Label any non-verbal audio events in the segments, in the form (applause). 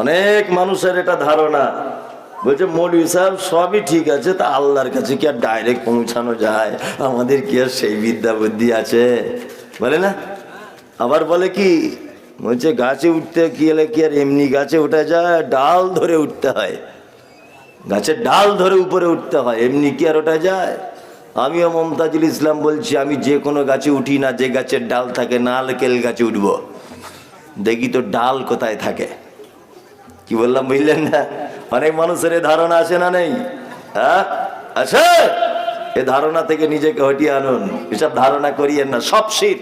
অনেক মানুষের এটা ধারণা। বলছে, মৌলী সাহেব, সবই ঠিক আছে, তা আল্লাহর কাছে কি আর ডাইরেক্ট পৌঁছানো যায়? আমাদের কি আর সেই বিদ্যা বুদ্ধি আছে? বলে না? আবার বলে কি, বলছে, গাছে উঠতে গেলে কি আর এমনি গাছে ওঠা যায়? ডাল ধরে উঠতে হয়। গাছের ডাল ধরে উপরে উঠতে হয়, এমনি কি আর ওটা যায়? আমিও মমতাজুল ইসলাম বলছি, আমি যে কোনো গাছে উঠি না, যে গাছের ডাল থাকে, নারকেল গাছে উঠবো। দেখি তো ডাল কোথায় থাকে। কি বললাম বুঝলেন না? অনেক মানুষের এ ধারণা আছে না নেই? হ্যাঁ? আসে এ ধারণা থেকে নিজেকে হটিয়ে আনুন। এসব ধারণা করিয়েন না। সব শীত।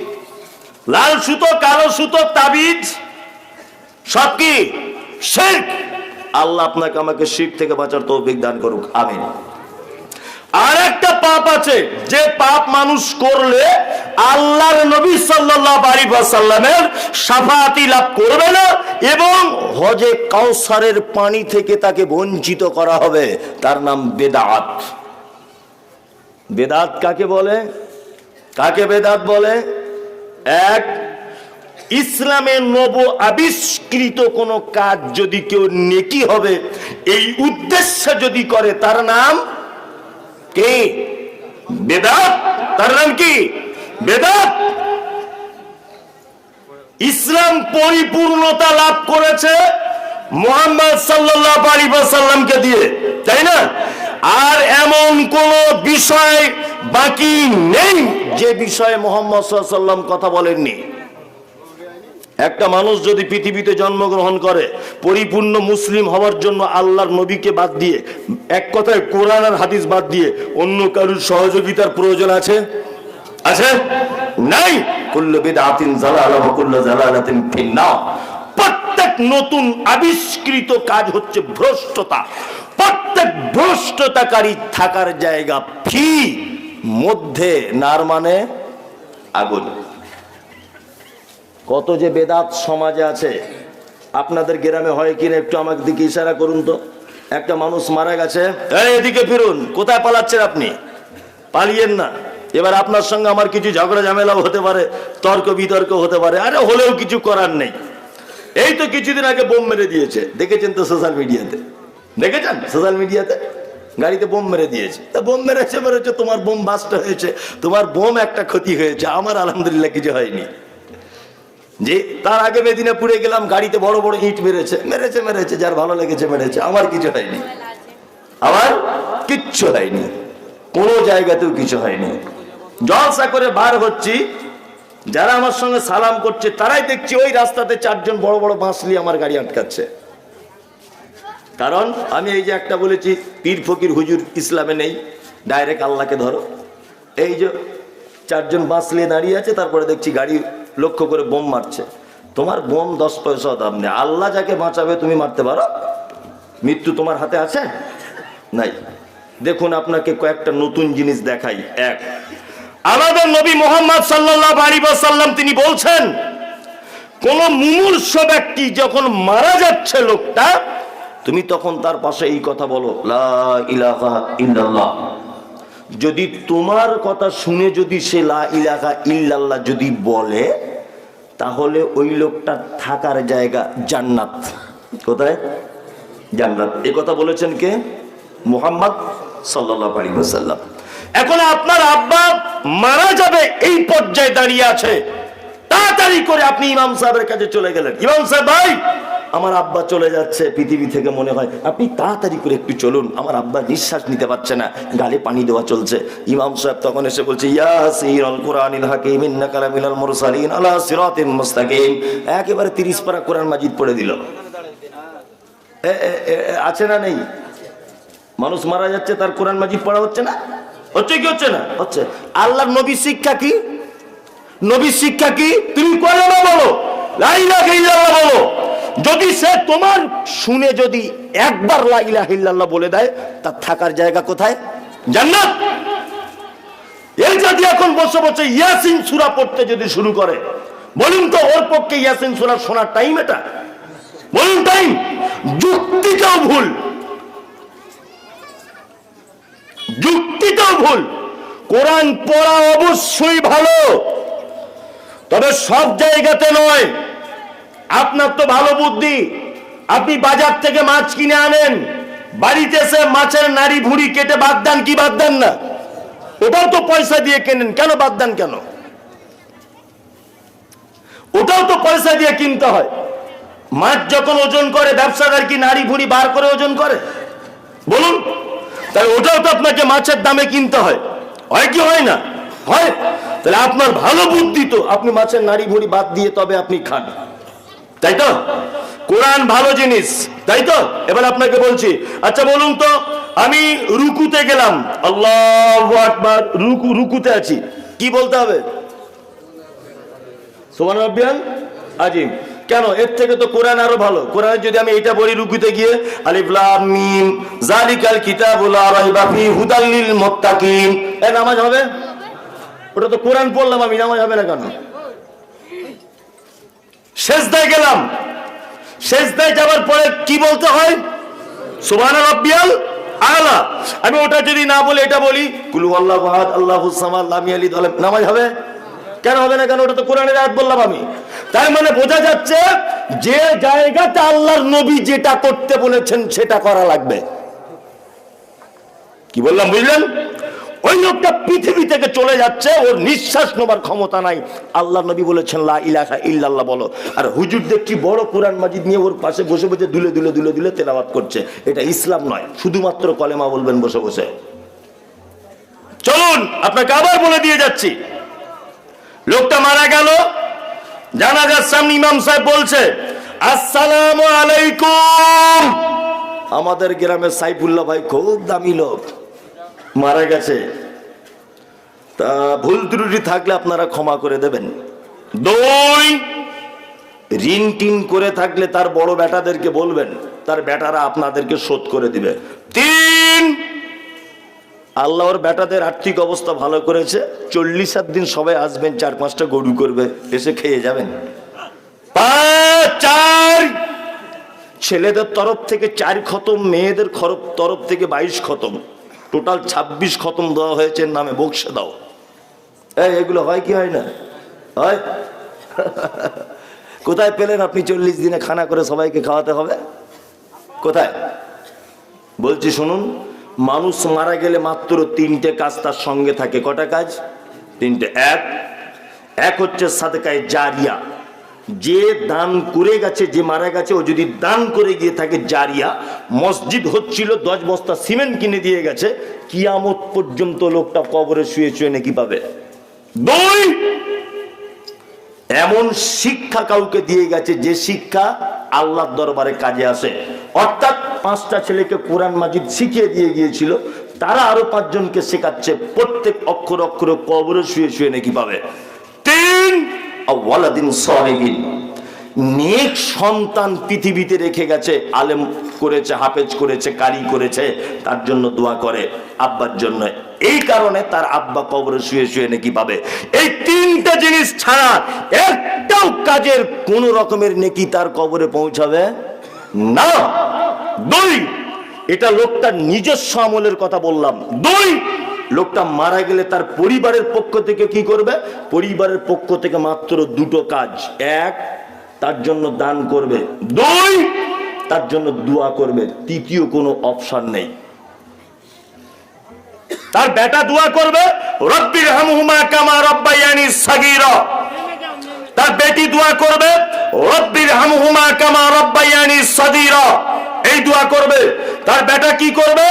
লাল সুতো, কালো সুতো, তাবিজ, সব কি? শেখ আল্লাহ আপনাকে আমাকে শিখ থেকে বাঁচার তো অভিজ্ঞান করুক। আমিন। আর একটা পাপ আছে, যে পাপ মানুষ করলে আল্লাহর নবী ওয়াসাল্লামের শাফাআতি লাভ করবে না এবং হজে কাউসারের পানি থেকে তাকে বঞ্চিত করা হবে। তার নাম বেদাত। বেদাত কাকে বলে? কাকে বেদাত বলে? এক, ইসলামে নব আবিষ্কৃত কোনো কাজ যদি কেউ নেকি হবে, এই উদ্দেশ্যে যদি করে, তার নাম কে? বেদাত? তার নাম কি? বেদাত? ইসলাম পরিপূর্ণতা লাভ করেছে মোহাম্মদ সাল্লাল্লাহু আলাইহি ওয়াসাল্লামকে দিয়ে, তাই না? আর এমন কোন বিষয় বাকি নেই যে বিষয়ে মোহাম্মদ ওয়াসাল্লাম কথা বলেননি। একটা মানুষ যদি পৃথিবীতে জন্মগ্রহণ করে, পরিপূর্ণ মুসলিম হওয়ার জন্য আল্লাহর নবীকে বাদ দিয়ে, এক কথায় কোরআন আর হাদিস বাদ দিয়ে অন্য কারুর সহযোগিতার প্রয়োজন আছে? আছে? নাই! কুল্লু বিদআতিন জালালা কুল্লু জালালাতিন ফিন্নার। প্রত্যেক নতুন আবিষ্কৃত কাজ হচ্ছে ভ্রষ্টতা। প্রত্যেক ভ্রষ্টতাকারী থাকার জায়গা ফি, মধ্যে নার মানে আগুন। কত যে বেদাত সমাজে আছে, আপনাদের গ্রামে হয় কিনা একটু আমাকে দিকে ইশারা করুন তো। একটা মানুষ মারা গেছে এদিকে ফিরুন, কোথায় পালাচ্ছেন আপনি? পালিয়েন না। এবার আপনার সঙ্গে আমার কিছু ঝগড়া ঝামেলাও হতে পারে, তর্ক বিতর্ক হতে পারে, আরে হলেও কিছু করার নেই। এই তো কিছুদিন আগে বোম মেরে দিয়েছে, দেখেছেন তো সোশ্যাল মিডিয়াতে? দেখেছেন সোশ্যাল মিডিয়াতে? গাড়িতে বোম মেরে দিয়েছে। তা বোম মেরেছে মেরেছে তোমার বোম বাস্ট হয়েছে, তোমার বোম একটা ক্ষতি হয়েছে, আমার আলহামদুলিল্লাহ কিছু হয়নি। যে তার আগে মেদিনীপুরে গেলাম, গাড়িতে বড় বড় ইট মেরেছে। মেরেছে মেরেছে, যার ভালো লেগেছে মেরেছে। আমার কিছু হয়নি। আমার কিচ্ছু হয়নি। কোনো জায়গাতেও কিছু হয়নি। জলসা করে বার হচ্ছি। যারা আমার সঙ্গে সালাম করছে, তারাই দেখছি ওই রাস্তাতে চারজন বড় বড় বাঁশলি আমার গাড়ি আটকাচ্ছে। কারণ আমি এই যে একটা বলেছি, পীর ফকির হুজুর ইসলামে নেই। ডাইরেক্ট আল্লাহকে ধরো। এই যে চারজন বাঁশলিয়ে দাঁড়িয়ে আছে, তারপরে দেখছি গাড়ি লক্ষ্য করে বোম মারছে। তোমার বোম দশ পয়সা দাম নেই। আল্লাহ যাকে বাঁচাবে তুমি মারতে পারো। মৃত্যু তোমার হাতে আছে? নাই। দেখুন আপনাকে কয়েকটা নতুন জিনিস দেখাই। এক, আমাদের নবী মোহাম্মদ সাল্লাল্লাহু আলাইহি ওয়াসাল্লাম তিনি বলছেন, কোন মুমূর্ষ ব্যক্তি যখন মারা যাচ্ছে লোকটা, তুমি তখন তার পাশে এই কথা বলো, লা ইলাহা ইল্লাল্লাহ। যদি তোমার কথা শুনে যদি সে লা ইলাহা ইল্লাল্লাহ যদি বলে, তাহলে ওই লোকটা থাকার জায়গা জান্নাত। কোথায়? জান্নাত। এই কথা বলেছেন কে? মুহাম্মদ সাল্লাহ আলাইহি ওয়াসাল্লাম। এখন আপনার আব্বা মারা যাবে, এই পর্যায়ে দাঁড়িয়ে আছে। তাড়াতাড়ি করে আপনি ইমাম সাহেবের কাছে চলে গেলেন। ইমাম সাহেব, ভাই আমার আব্বা চলে যাচ্ছে, পৃথিবী থেকে মনে হয়, আপনি তাড়াতাড়ি করে একটু চলুন, আমার আব্বা নিঃশ্বাস নিতে পারছে না, গালে পানি দেওয়া চলছে। ইমাম সাহেব তখন এসে বলছে একেবারে 30 পারা কোরআন মাজিদ পড়ে দিল। আছে না নেই? মানুষ মারা যাচ্ছে, তার কোরআন মাজিদ পড়া হচ্ছে না? হচ্ছে কি হচ্ছে না? হচ্ছে। আল্লাহর নবী শিক্ষা কি? নবী শিক্ষা কি? তুমি কলেমা বলো, লা ইলাহা ইল্লাল্লাহ বলো। যদি সে তোমার শুনে যদি একবার লা ইলাহা ইল্লাল্লাহ বলে দেয়, তার থাকার জায়গা কোথায়? জান্নাত! এই যদি এখন বসে বসে ইয়াসিন সূরা পড়তে যদি শুরু করে, বলুন তো ওর পক্ষে ইয়াসিন সূরা শোনার টাইম এটা? বলুন টাইম যুক্তিটাও ভুল। যুক্তিটাও ভুল। কোরআন পড়া অবশ্যই ভালো, তবে সব জায়গাতে নয়। আপনার তো ভালো বুদ্ধি। আপনি বাজার থেকে মাছ কিনে আনেন। বাড়িতে এসে মাছের নাড়ি ভুড়ি কেটে বাদ দেন, কি বাদ দেন না? ওটাও তো পয়সা দিয়ে কেনেন, কেন বাদ দেন কেন? ওটাও তো পয়সা দিয়ে কিনতে হয়। মাছ যখন ওজন করে, ব্যবসাদার কি নাড়ি ভুড়ি বার করে ওজন করে? বলুন। তাই ওটাও তো আপনাকে মাছের দামে কিনতে হয়। হয় কি হয় না? হয়। তাহলে আপনার ভালো বুদ্ধি তো, আপনি মাছের নাড়ি ভুড়ি বাদ দিয়ে তবে আপনি খান। তাই তো? কোরআন ভালো জিনিস, তাই তো? এবার আপনাকে বলছি আচ্ছা বলুন তো, আমি রুকুতে গেলাম। আল্লাহ আকবার, রুকু, রুকুতে আছি। কি বলতে হবে? সোমান রব্বিয়ান আজিম। কেন? এর থেকে তো কোরআন আরও ভালো। কোরআন যদি আমি এটা বলি রুকুতে গিয়ে, আলিফ, লাম, মিম জালিকাল কিতাবুল লা রাইবা ফি হুদাল লিল মুত্তাকিন। এ নামাজ হবে? ওটা তো কোরআন পড়লাম আমি, নামাজ হবে না কেন? শেষদায় গেলাম। শেষদায় যাওয়ার পরে কি বলতে হয়? সুবহান রাব্বিয়াল আলা। আমি ওটা যদি না বলে, এটা বলি কুলু আল্লাহু আহাদ আল্লাহুস সামাদ, লাম ওয়া নামাজ হবে? কেন হবে না? কেন ওটা তো কোরআনের আয়াত বললাম আমি। তার মানে বোঝা যাচ্ছে যে জায়গাতে আল্লাহর নবী যেটা করতে বলেছেন, সেটা করা লাগবে। কি বললাম, বুঝলেন? ওই লোকটা পৃথিবী থেকে চলে যাচ্ছে, ওর নিঃশ্বাস নেবার ক্ষমতা নাই। আল্লাহ নবী বলেছেন ইল্লাল্লাহ বলো। আর হুজুর দেখছি বড় কোরআন মাজিদ নিয়ে ওর পাশে বসে বসে দুলে দুলে দুলে দুলে তেলাওয়াত করছে? এটা ইসলাম নয়, শুধুমাত্র কলেমা বলবেন বসে বসে। চলুন, আপনাকে আবার বলে দিয়ে যাচ্ছি। লোকটা মারা গেল। জানাজার সামনে ইমাম সাহেব বলছে, আসসালাম আলাইকুম। আমাদের গ্রামের সাইফুল্লাহ ভাই খুব দামি লোক। মারা গেছে। তা ভুল ত্রুটি থাকলে আপনারা ক্ষমা করে দেবেন। দুই, ঋণ টিন করে থাকলে তার বড় বেটাদেরকে বলবেন, তার বেটারা আপনাদেরকে শোধ করে দিবে। তিন, আল্লাহর বেটাদের আর্থিক অবস্থা ভালো করেছে চল্লিশ সাত দিন সবাই আসবেন, চার পাঁচটা গরু করবে, এসে খেয়ে যাবেন। চার, ছেলেদের তরফ থেকে চার খতম, মেয়েদের তরফ থেকে বাইশ খতম। টোটাল ছাব্বিশ খতম দেওয়া হয়েছে, নামে বক্সে দাও। এই, এগুলো হয় কি হয় না? হয়? (laughs) কোথায় পেলেন আপনি চল্লিশ দিনে খানা করে সবাইকে খাওয়াতে হবে? কোথায়? বলছি শুনুন, মানুষ মারা গেলে মাত্র তিনটে কাজ তার সঙ্গে থাকে। কটা কাজ? তিনটে। এক এক হচ্ছে সাদকায় জারিয়া। যে দান করে গেছে, যে মারা গেছে, ও যদি দান করে গিয়ে থাকে জারিয়া, মসজিদ হচ্ছিল, দশ বস্তা সিমেন্ট কিনে দিয়ে গেছে, কিয়ামত পর্যন্ত লোকটা কবরে শুয়ে শুয়ে নাকি পাবে? দুই! এমন শিক্ষা কাউকে দিয়ে গেছে যে শিক্ষা আল্লাহর দরবারে কাজে আসে। অর্থাৎ পাঁচটা ছেলেকে কোরআন মাজিদ শিখিয়ে দিয়ে গিয়েছিল, তারা আরও পাঁচজনকে শেখাচ্ছে, প্রত্যেক অক্ষর অক্ষর কবরে শুয়ে শুয়ে নাকি পাবে। তিন! ওয়ালাদিন সলেহিন নেক সন্তান পৃথিবীতে রেখে গেছে, আলেম করেছে, হাফেজ করেছে, কারি করেছে, তার জন্য দোয়া করে আব্বার জন্য। এই কারণে তার আব্বা কবরে শুয়ে শুয়ে নাকি পাবে। এই তিনটা জিনিস ছাড়া একটাও কাজের কোন রকমের নেকি তার কবরে পৌঁছাবে না। দুই, এটা লোকটার নিজস্ব আমলের কথা বললাম। দুই লোকটা মারা গেলে তার পরিবারের পক্ষ থেকে কি করবে? পরিবারের পক্ষ থেকে মাত্র দুটো কাজ। এক, তার জন্য দান করবে। দুই, তার জন্য দোয়া করবে। তৃতীয় কোনো অপশন নেই। তার বেটা দোয়া করবে রব্বির হামহুমা কামা রব্বায়ানি সাগীরা। তার বেটি দোয়া করবে রব্বির হামহুমা কামা রব্বায়ানি সাগীরা। এই দোয়া করবে। তার বেটা কি করবে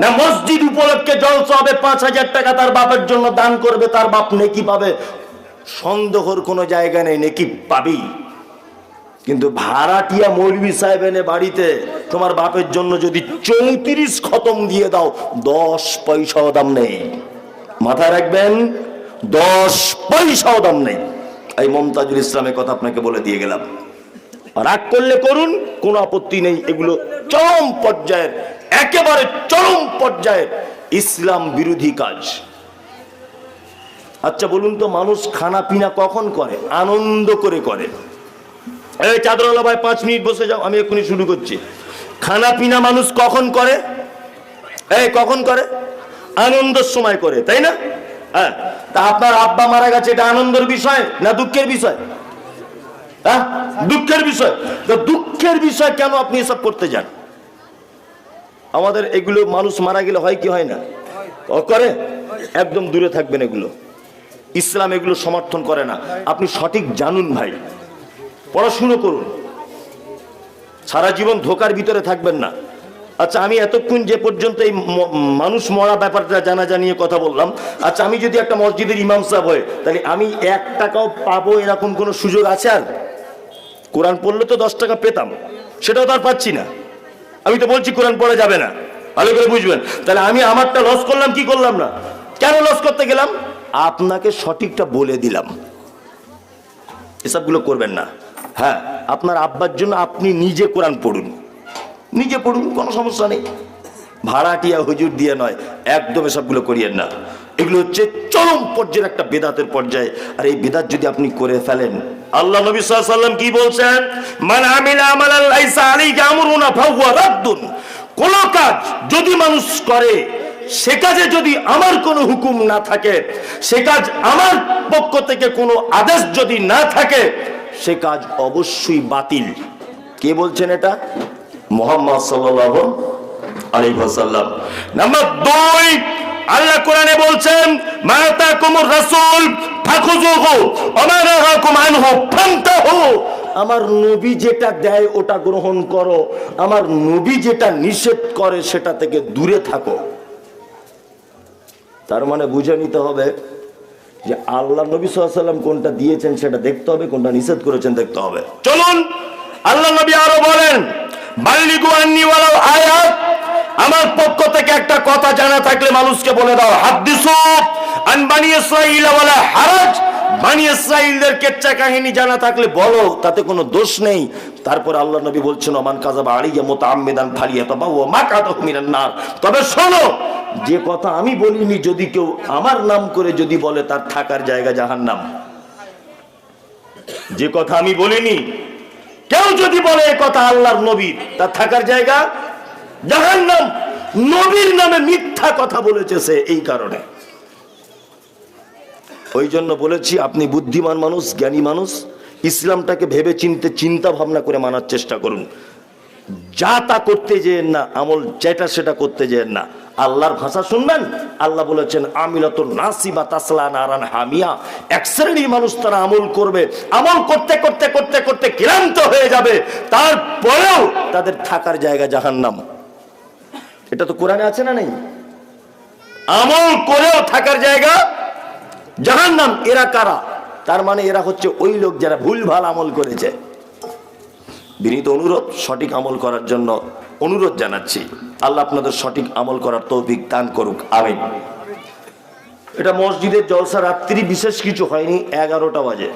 না মসজিদ উপলক্ষে জলসা হবে, পাঁচ হাজার টাকা তার বাপের জন্য দান করবে, তার বাপ নেকি পাবে। সন্দেহর কোনো জায়গা নেই, নেকি পাবি। কিন্তু ভাড়াটিয়া মৌলবি সাহেব এনে বাড়িতে তোমার বাপের জন্য যদি চৌত্রিশ খতম দিয়ে দাও, দশ পয়সাও দাম নেই। মাথায় রাখবেন, দশ পয়সাও দাম নেই। এই মমতাজুল ইসলামের কথা আপনাকে বলে দিয়ে গেলাম। রাগ করলে করুন, কোনো আপত্তি নেই, এগুলো চরম পর্যায়ের একেবারে চরম পর্যায়ে ইসলাম বিরোধী কাজ। আচ্ছা বলুন তো, মানুষ খানা পিনা কখন করে? আনন্দ করে করে। এই চাদরওয়ালা ভাই, পাঁচ মিনিট বসে যাও, আমি এক্ষুনি শুরু করছি। খানা পিনা মানুষ কখন করে? এই, কখন করে? আনন্দের সময় করে, তাই না? হ্যাঁ তা আপনার আব্বা মারা গেছে, এটা আনন্দের বিষয় না দুঃখের বিষয়? হ্যাঁ দুঃখের বিষয়। তো দুঃখের বিষয় কেন আপনি এসব করতে যান? আমাদের এগুলো মানুষ মারা গেলে হয় কি হয় না? করে? একদম দূরে থাকবেন এগুলো। ইসলাম এগুলো সমর্থন করে না। আপনি সঠিক জানুন ভাই। পড়াশুনো করুন। সারা জীবন ধোকার ভিতরে থাকবেন না। আচ্ছা আমি এতক্ষণ যে পর্যন্ত এই মানুষ মরা ব্যাপারটা জানা জানিয়ে কথা বললাম আচ্ছা আমি যদি একটা মসজিদের ইমাম সাহেব হয় তাহলে আমি এক টাকাও পাবো এরকম কোনো সুযোগ আছে আর? কোরআন পড়লে তো দশ টাকা পেতাম, সেটাও তো আর পাচ্ছি না। আমি তো বলছি কোরআন পড়া যাবে না। ভালো করে বুঝবেন। তাহলে আমি আমারটা লস করলাম, কি করলাম না? কেন লস করতে গেলাম? আপনাকে সঠিকটা বলে দিলাম। এসবগুলো করবেন না। হ্যাঁ আপনার আব্বার জন্য আপনি নিজে কোরআন পড়ুন। নিজে পড়ুন, কোনো সমস্যা নেই। ভাড়াটিয়া হুজুর দিয়ে নয়, একদম এসবগুলো করিয়েন না। এগুলো হচ্ছে চরম পর্যায়ের একটা বেদাতের পর্যায়ে। আর এই বেদাত যদি আপনি করে ফেলেন আল্লাহ নবী সাল্লাম কি বলছেন? মান আমিলা লাইসা আলাইহি আমরুনা ফাহুয়া রাদ্দুন। কোন কাজ যদি মানুষ করে, সে কাজে যদি আমার কোনো হুকুম না থাকে, সে কাজ আমার পক্ষ থেকে কোনো আদেশ যদি না থাকে, সে কাজ অবশ্যই বাতিল। কে বলছেন এটা? মোহাম্মদ সাল্লাল্লাহু আলাইহি ওয়াসাল্লাম। নাম্বার আল্লাহ কোরআনে বলছেন মাতা কুমুর রাসূল আমার নবী যেটা দেয় ওটা গ্রহণ করো। আমার নবী যেটা নিষেধ করে সেটা থেকে দূরে থাকো। তার মানে বুঝে নিতে হবে যে আল্লাহ নবী সাল্লাম কোনটা দিয়েছেন সেটা দেখতে হবে কোনটা নিষেধ করেছেন দেখতে হবে। চলুন আল্লাহ নবী আরও বলেন বাল্লিগু আন্নি ওয়ালাউ আয়াত আমার পক্ষ থেকে একটা কথা জানা থাকলে মানুষকে বলে দাও, হাদিসু, আন বানি ইসরাঈল ওয়ালা হারাজ। বানি ইসরাঈলদের কেচ্চা কাহিনী জানা থাকলে বলো, তাতে কোনো দোষ নেই। তারপর আল্লাহ নবী বলছেন, ওমান কাযাবা আলাইয়া মুতাআম্মিদান ফালিয়াতাবা ওয়া মাকাদাহু মিনান নার। তবে শোনো, যে কথা আমি বলিনি, যদি কেউ আমার নাম করে যদি বলে, তার থাকার জায়গা জাহান্নাম। যে কথা আমি বলিনি, কেউ যদি বলে এ কথা আল্লাহর নবীর, তার থাকার জায়গা জাহান্নাম, নবীর নামে মিথ্যা কথা বলেছে সে এই কারণে। ওই জন্য বলেছি, আপনি বুদ্ধিমান মানুষ, জ্ঞানী মানুষ, ইসলামটাকে ভেবে চিনতে, চিন্তা ভাবনা করে মানার চেষ্টা করুন। যা তা করতে যেন না, আমল যেটা সেটা করতে যেন না। আল্লাহর ভাষা শুনবেন? আল্লাহ বলেছেন আমিলত নাসিবা তাসলা নারান হামিয়া। এক শ্রেণির মানুষ তারা আমল করবে। আমল করতে করতে করতে করতে ক্লান্ত হয়ে যাবে। তারপরেও তাদের থাকার জায়গা জাহান্নাম। এটা তো কোরআনে আছে না নেই? আমল করেও থাকার জায়গা জাহান্নাম। এরা কারা? তার মানে এরা হচ্ছে ওই লোক যারা ভুল ভালো আমল করেছে। বিনীত অনুরোধ, সঠিক আমল করার জন্য অনুরোধ জানাচ্ছি। আল্লাহ আপনাদের সঠিক আমল করার তৌফিক দান করুক। আমিন। এটা মসজিদের জলসা রাত্রি বিশেষ কিছু হয়নি, এগারোটা বাজে।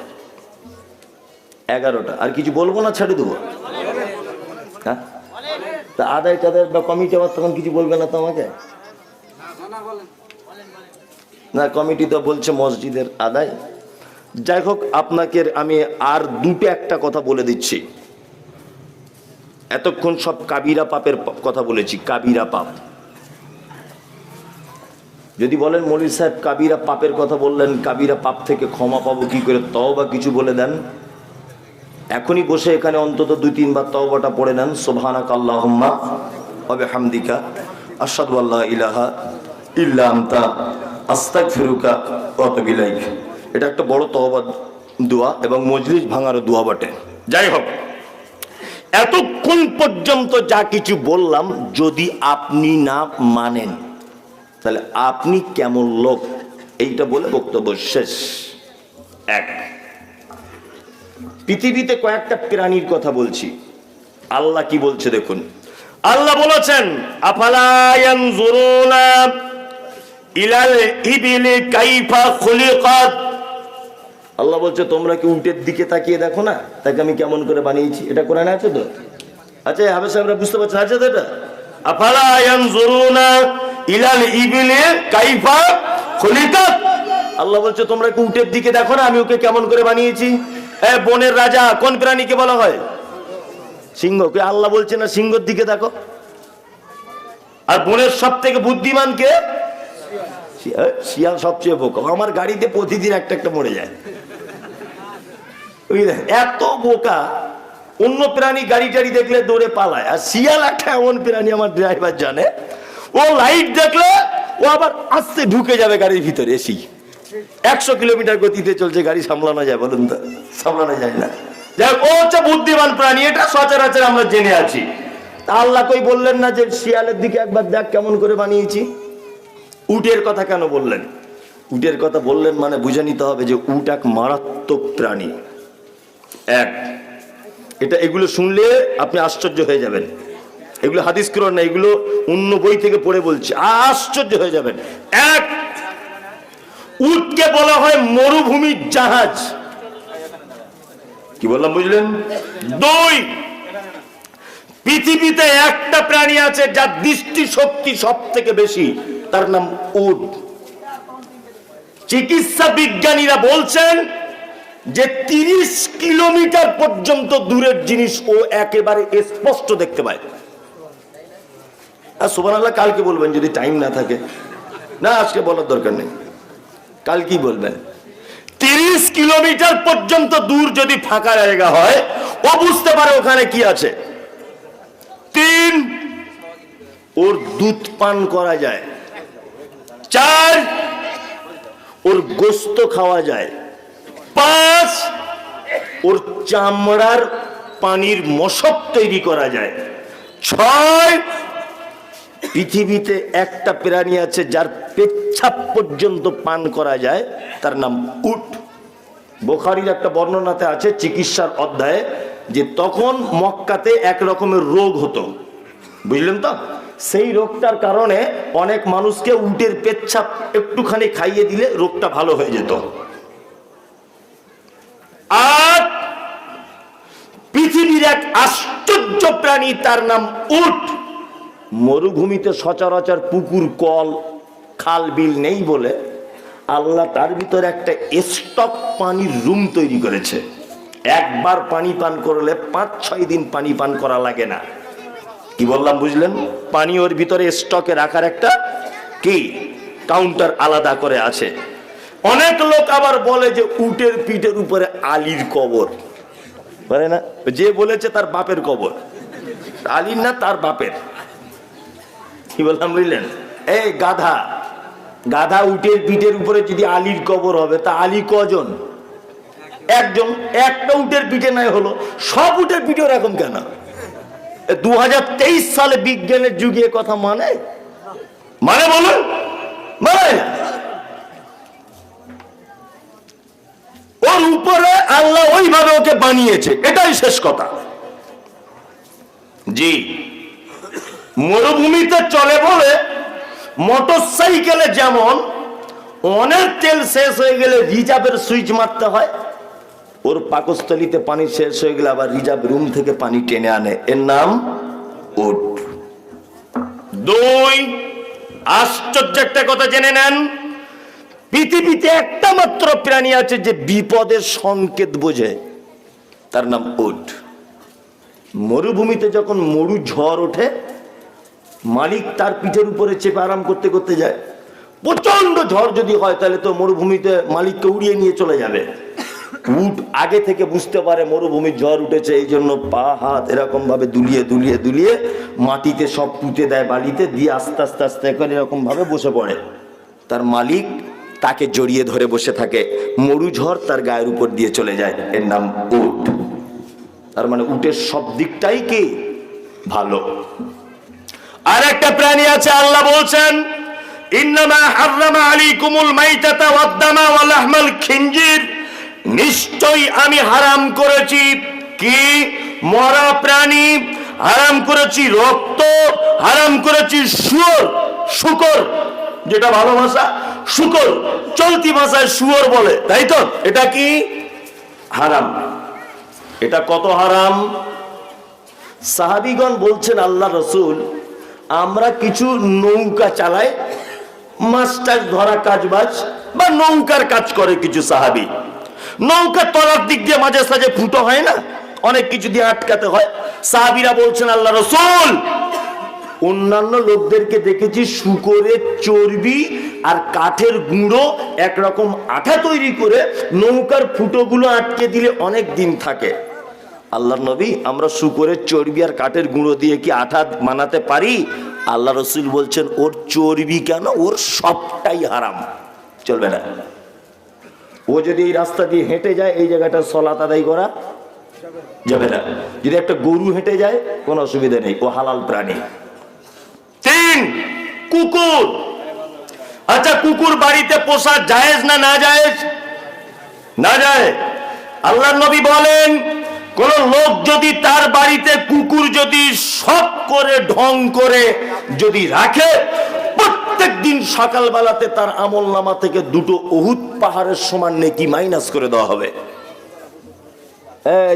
এগারোটা। আর কিছু বলব না, ছেড়ে দেবো? হ্যাঁ? তা আদায় টাদায় বা কমিটি আবার তখন কিছু বলবে না তো আমাকে? না কমিটি তো বলছে মসজিদের আদায়। যাই হোক, আপনাকে আমি আর দুটো একটা কথা বলে দিচ্ছি। এতক্ষণ সব কাবিরা পাপের কথা বলেছি, কাবিরা পাপ। যদি বলেন মলির সাহেব কাবিরা পাপের কথা বললেন, কাবিরা পাপ থেকে ক্ষমা পাবো কি করে? তও বা কিছু বলে দেন। এখনই বসে এখানে অন্তত দুই, তিনবার তওবাটা পড়ে নেন। সোভানা কাল্লাহম্মা অবে হামদিকা আসাদু আল্লাহ ইলাহা ইল্লা আস্তাক ফিরুকা কত বিলাইক এটা একটা বড় তওবা দোয়া এবং মজলিস ভাঙারও দোয়া বটে। যাই হোক, এতক্ষণ পর্যন্ত যা কিছু বললাম যদি আপনি না মানেন, তাহলে আপনি কেমন লোক? এইটা বলে বক্তব্য শেষ। এক। পৃথিবীতে কয়েকটা প্রাণীর কথা বলছি। আল্লাহ কি বলছে দেখুন। আল্লাহ বলেছেন কাইফা আল্লাহ বলছে, তোমরা কি উটের দিকে তাকিয়ে দেখো না? তাকে আমি কেমন করে বানিয়েছি? এটা কোরআনে আছে তো? আচ্ছা হবে সাহেবরা বুঝতে পারছেন? আছে তো এটা? কাইফা আল্লাহ বলছে, তোমরা কি উটের দিকে দেখো না? আমি ওকে কেমন করে বানিয়েছি? বনের রাজা, কোন প্রাণীকে বলা হয়? সিংহ। কে আল্লাহ বলছে না সিংহর দিকে দেখো। আর বনের সব থেকে বুদ্ধিমান কে? শিয়াল। সবচেয়ে বোকা। আমার গাড়িতে প্রতিদিন একটা একটা মরে যায়। এত বোকা, অন্য প্রাণী গাড়ি টাড়ি দেখলে দৌড়ে পালায়। আর শিয়াল একটা এমন প্রাণী আমার ড্রাইভার জানে। ও লাইট দেখলে ও আবার আস্তে ঢুকে যাবে গাড়ির ভিতরে, এসি। একশো কিলোমিটার গতিতে চলছে, গাড়ি সামলানো যায়, বলুন তো। সামলানো যায় না। যাই ও হচ্ছে বুদ্ধিমান প্রাণী, এটা সচরাচর আমরা জেনে আছি। তা আল্লাহ কই বললেন না যে, শিয়ালের দিকে একবার দেখ কেমন করে বানিয়েছি? উটের কথা কেন বললেন? উটের কথা বললেন মানে বুঝে নিতে হবে যে, উট এক মারাত্মক প্রাণী। এক, এটা এগুলো শুনলে আপনি আশ্চর্য হয়ে যাবেন। এগুলো হাদিস করুন না, এগুলো অন্য বই থেকে পড়ে বলছি আশ্চর্য হয়ে যাবেন। এক উটকে বলা হয় মরুভূমির জাহাজ। কি বললাম বুঝলেন? দুই, পৃথিবীতে একটা প্রাণী আছে যার দৃষ্টি শক্তি সব থেকে বেশি, তার নাম উট। চিকিৎসা বিজ্ঞানীরা বলছেন যে তিরিশ কিলোমিটার পর্যন্ত দূরের জিনিস ও একেবারে স্পষ্ট দেখতে পায়। আর আল্লাহ কালকে বলবেন যদি টাইম না থাকে। না, আজকে বলার দরকার নেই। কাল কি বলবেন? তিরিশ কিলোমিটার পর্যন্ত দূর যদি ফাঁকা জায়গা হয়, ও বুঝতে পারে ওখানে কি আছে। তিন, ওর দুধ পান করা যায়। চার, ওর গোস্ত খাওয়া যায়। পাঁচ, ওর চামড়ার পানির মশক তৈরি করা যায়। ছয়, পৃথিবীতে একটা প্রাণী আছে যার পেচ্ছাপ পর্যন্ত পান করা যায়, তার নাম উট। বোখারির একটা বর্ণনাতে আছে চিকিৎসার অধ্যায়ে যে তখন মক্কাতে এক রকমের রোগ হতো। বুঝলেন তো? সেই রোগটার কারণে অনেক মানুষকে উটের পেচ্ছাপ একটুখানি খাইয়ে দিলে রোগটা ভালো হয়ে যেত। আর পৃথিবীর এক আশ্চর্য প্রাণী, তার নাম উট। মরুভূমিতে সচরাচর পুকুর, কল খাল বিল নেই বলে আল্লাহ তার ভিতরে একটা স্টক পানির রুম তৈরি করেছে। একবার পানি পান করলে পাঁচ, ছয় দিন পানি পান করা লাগে না। কি বললাম, বুঝলেন? পানি ওর ভিতরে স্টকে রাখার একটা কি? কাউন্টার আলাদা করে আছে। অনেক লোক আবার বলে যে উটের পিঠের উপরে আলীর কবর। বলে না? যে বলেছে তার বাপের কবর। আলীর না তার বাপের? কি বললাম, বুঝলেন? এই গাধা। গাধা উটের পিঠের উপরে যদি আলীর কবর হবে, তা আলী কজন? একজন। একটা উটের পিঠে নাই হলো। সব উটের পিঠে এরকম কেন? দু সালে বিজ্ঞানের যুগে কথা মানে? মানে বলুন। মানে? ওর উপরে আল্লাহ ওইভাবে ওকে বানিয়েছে। এটাই শেষ কথা। জি। মরুভূমিতে চলে বলে মোটর সাইকেলে যেমন অনেক তেল শেষ হয়ে গেলে রিজার্ভের সুইচ মারতে হয়, ওর পাকস্থলিতে পানি শেষ হয়ে গেলে আবার রিজার্ভ রুম থেকে পানি টেনে আনে। এর নাম উট দুই, আশ্চর্য একটা কথা জেনে নেন। পৃথিবীতে একটা মাত্র প্রাণী আছে যে বিপদের সংকেত বোঝে। তার নাম উট মরুভূমিতে যখন মরু ঝড় ওঠে মালিক তার পিঠের উপরে চেপে আরাম করতে করতে যায়। প্রচণ্ড ঝড় যদি হয়, তাহলে তো মরুভূমিতে মালিককে উড়িয়ে নিয়ে চলে যাবে। উট আগে থেকে বুঝতে পারে মরুভূমির ঝড় উঠেছে, এই জন্য পা, হাত এরকম ভাবে দুলিয়ে দুলিয়ে দুলিয়ে মাটিতে সব পুঁতে দেয় বালিতে, দিয়ে আস্তে আস্তে আস্তে করে এরকম ভাবে বসে পড়ে। তার মালিক তাকে জড়িয়ে ধরে বসে থাকে। মরু ঝড় তার গায়ের উপর দিয়ে চলে যায়। এর নাম উট। তার মানে উটের সব দিকটাই কি? ভালো। আর একটা প্রাণী আছে, আল্লাহ বলছেন আমি হারাম করেছি। কি? মরা প্রাণী, হারাম করেছি রক্ত, হারাম করেছি শুয়োর, শুকর, যেটা ভালো ভাষা, শুকর, চলতি ভাষায় শুয়োর বলে, তাই তো? এটা কি? হারাম। এটা কত হারাম? সাহাবিগণ বলছেন, আল্লাহ রসুল আমরা কিছু নৌকা চালাই মাছ টাছ ধরা কাজ বাজ বা নৌকার কাজ করে কিছু সাহাবি। নৌকা তলার দিক দিয়ে মাঝে সাঝে ফুটো হয় না? অনেক কিছু দিয়ে আটকাতে হয়। সাহাবিরা বলছেন, আল্লাহ রসুল! অন্যান্য লোকদেরকে দেখেছি শুকরের চর্বি আর কাঠের গুঁড়ো একরকম আঠা তৈরি করে নৌকার ফুটোগুলো আটকে দিলে অনেক দিন থাকে। আল্লাহ নবী, আমরা শুকরের চর্বি আর কাঠের গুঁড়ো দিয়ে কি আঠা বানাতে পারি? আল্লাহ রসুল বলছেন, ওর চর্বি কেন? ওর সবটাই হারাম। চলবে না। ও যদি এই রাস্তা দিয়ে হেঁটে যায়, এই জায়গাটা সলাত আদায় করা যাবে না। যদি একটা গরু হেঁটে যায়, কোনো অসুবিধা নেই, ও হালাল প্রাণী। তিন, কুকুর। আচ্ছা কুকুর বাড়িতে পোষা জায়েজ না না জায়েজ না যায় আল্লাহ নবী বলেন কোন লোক যদি তার বাড়িতে কুকুর যদি সব করে, ঢং করে যদি রাখে প্রত্যেক দিন সকালবেলাতে তার আমল নামা থেকে দুটো অহুত পাহাড়ের সমান নেকি মাইনাস করে দেওয়া হবে।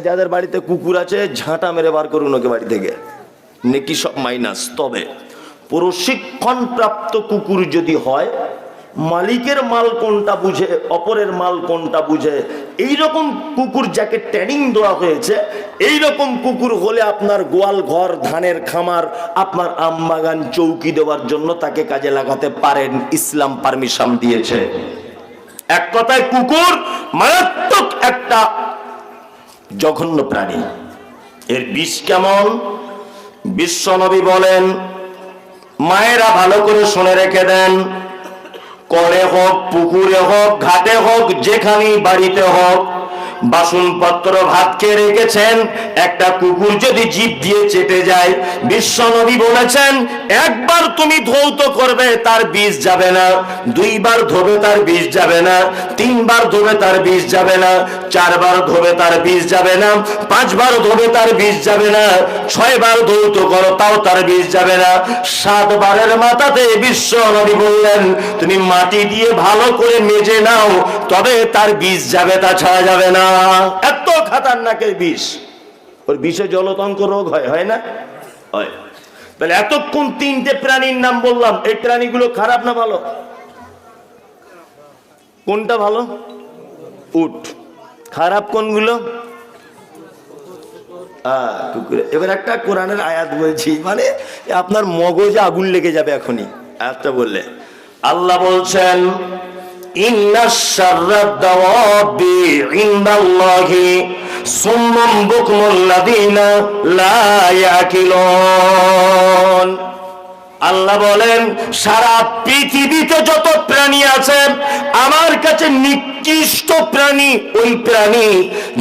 যাদের বাড়িতে কুকুর আছে, ঝাঁটা মেরে বার করুন ওকে বাড়ি থেকে। নেকি সব মাইনাস। তবে প্রশিক্ষণ প্রাপ্ত কুকুর যদি হয় মালিকের মাল কোনটা বুঝে, অপরের মাল কোনটা বুঝে এই রকম কুকুর যাকে ট্রেনিং দেওয়া হয়েছে এই রকম কুকুর হলে আপনার গোয়াল ঘর, ধানের খামার, আপনার আম বাগান চৌকি দেওয়ার জন্য তাকে কাজে লাগাতে পারেন, ইসলাম পারমিশন দিয়েছে। এক কথায় কুকুর মারাত্মক একটা জঘন্য প্রাণী। এর বিষ কেমন? বিশ্বনবী বলেন, মায়েরা ভালো করে শুনে রেখে দেন কলে হোক পুকুরে হোক ঘাটে হোক যেখানেই বাড়িতে হোক বাসনপত্র ভাত খেয়ে রেখেছেন, একটা কুকুর যদি জিভ দিয়ে চেটে যায় বিশ্বনবী বলেছেন, একবার তুমি ধৌত করবে, তার বিষ যাবে না। দুইবার ধোবে, তার বিষ যাবে না। তিনবার ধোবে, তার বিষ যাবে না। চারবার ধোবে, তার বিষ যাবে না। পাঁচবার ধোবে, তার বিষ যাবে না। ছয়বার ধৌত করো, তাও তার বিষ যাবে না। সাতবারের মাথাতে বিশ্ব নবী বললেন, তুমি মাটি দিয়ে ভালো করে মেজে নাও, তবে তার বিষ যাবে তা ছাড়া যাবে না। এত খাতারনাকের বিষ। ওর বিষে জলতঙ্ক রোগ হয় হয় না? হয়। তাহলে এতক্ষণ তিনটে প্রাণীর নাম বললাম, এই প্রাণীগুলো খারাপ না ভালো? কোনটা ভালো? উট। খারাপ কোনগুলো? এবার একটা কোরআনের আয়াত বলছি মানে আপনার মগজে আগুন লেগে যাবে এখনই, আয়াতটা বললে। আল্লাহ বলছেন সুম্মাম বুকমুল্লাযিনা লা ইয়াকিলুন। আল্লাহ বলেন, সারা পৃথিবীতে যত প্রাণী আছে, আমার কাছে নিকৃষ্ট প্রাণী ওই প্রাণী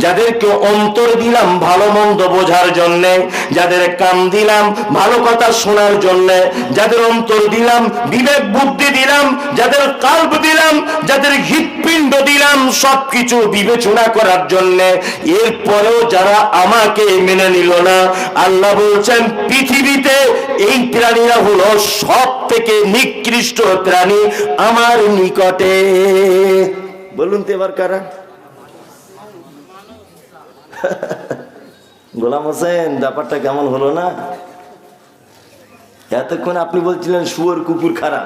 যাদেরকে অন্তর দিলাম ভালো মন্দ বোঝার জন্য, যাদের কান দিলাম ভালো কথা শোনার জন্য, যাদের অন্তর দিলাম বিবেক বুদ্ধি দিলাম, যাদের কাল্প দিলাম, যাদের হৃৎপিণ্ড দিলাম, সবকিছু বিবেচনা করার জন্য, এরপরেও যারা আমাকে মেনে নিল না, আল্লাহ বলছেন, পৃথিবীতে এই প্রাণীরা হলো সব থেকে নিকৃষ্ট প্রাণী আমার নিকটে। বলুন তো এবার কারা? (laughs) গোলাম হোসেন, ব্যাপারটা কেমন হলো না? এতক্ষণ আপনি বলছিলেন শুয়োর কুকুর খারাপ।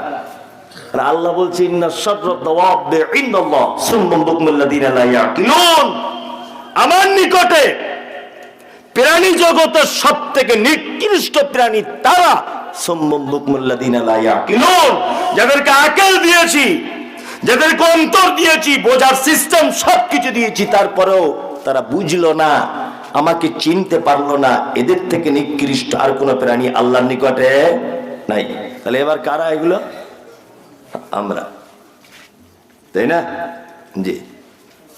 আর আল্লাহ বলছে আমার নিকটে প্রাণী জগতের সব থেকে নিকৃষ্ট প্রাণী তারা যাদেরকে আকেল দিয়েছি যাদেরকে অন্তর দিয়েছি, বোঝার সিস্টেম সবকিছু দিয়েছি, তারপরেও তারা বুঝলো না, আমাকে চিনতে পারল না, এদের থেকে নিকৃষ্ট আর কোনো প্রাণী আল্লাহর নিকটে নাই। তাহলে এবার কারা এগুলো? আমরা। তাই না? জি।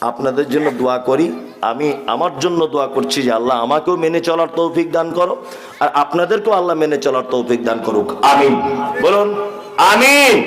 আপনাদের জন্য দোয়া করি। আমি আমার জন্য দোয়া করছি যে আল্লাহ আমাকেও মেনে চলার তৌফিক দান করো আর আপনাদেরকেও আল্লাহ মেনে চলার তৌফিক দান করুক। আমিন। বলুন, আমিন।